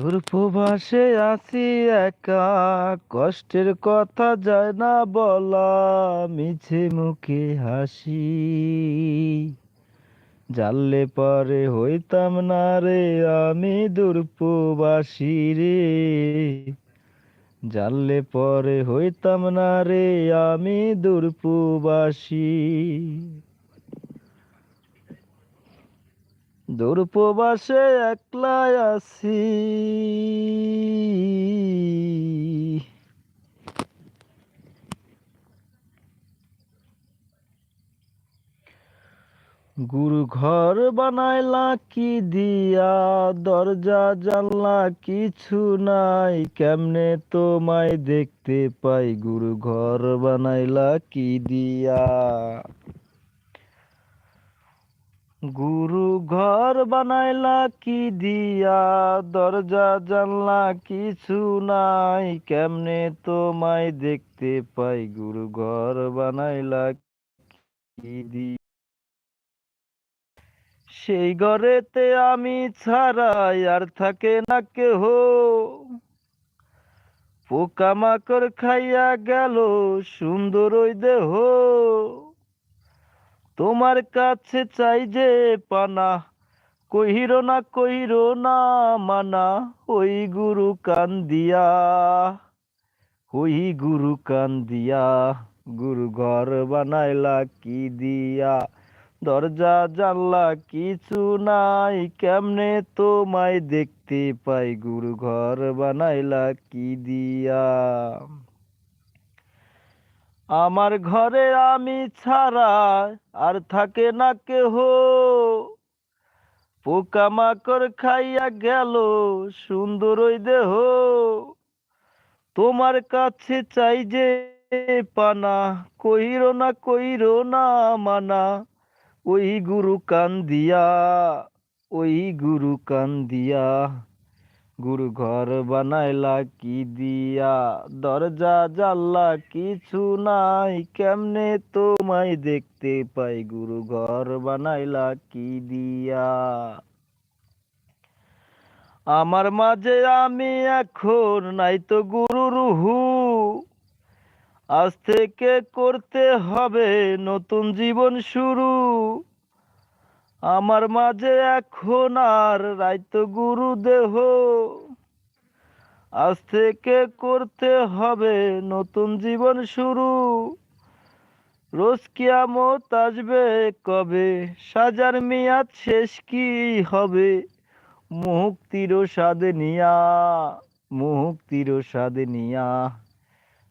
তোর প্রবাসে আছি একা, কষ্টের কথা যায় না বলা, মিছে মুখে হাসি। জানলে পরে হইতাম না রে, আমি দূরপ্রবাসী রে। জানলে পরে হইতাম না রে, আমি দূরপ্রবাসী। দূরপ্রবাসে একলাই আছি। গুরু ঘর বানাইলা কি দিয়া, দরজা জানলা কিছু নাই, কেমনে তোমায় দেখতে পাই? গুরু ঘর বানাইলা কি দিয়া? গুরু ঘর বানাইলা কি দিয়া? দরজা, জানলা কিছু নাই। কেমনে তোমায় দেখতে পাই? গুরু ঘর বানাইলা কি দিয়া? সেই ঘরেতে আমি ছাড়াই আর থাকে না কেহ। পোকামাকড় খাইয়া গেল সুন্দর ওই দেহ। তোমার কাছে চাই যে পানা, কহির না কহির না মানা, ওই গুরু কান দিয়া, ওই গুরু কান দিয়া গুরু ঘর বানাইলা কি দিয়া, দরজা, জানলা কিছু নাই, কেমনে তোমায় দেখতে পাই, গুরু ঘর বানাইলা কি দিয়া। আমার ঘরে আমি ছাড়া আর থাকে না কেহ। পোকামাকড় খাইয়া গেল সুন্দর ওই দেহ। তোমার কাছে চাই যে পানা, কইর না কইর না মানা। ওই গুরু কান দিয়া ওই গুরু কান দিয়া গুরু ঘর বানাইলা কি দিয়া? দরজা, জানলা কিছু নাই, কেমনে তোমায় দেখতে পাই? গুরু ঘর বানাইলা কি দিয়া? আমার মাঝে আমি এখন নাই তো গুরু রুহু। আজ থেকে করতে হবে নতুন জীবন শুরু। আমার মাঝে এখন আর রাইত গুরু দেহ আজ থেকে করতে হবে নতুন জীবন শুরু। রোজ কিয়ামত আসবে, কবে সাজার মেয়াদ শেষ কি হবে? মুক্তির সাদে নিয়া, মুক্তির সাদে নিয়া।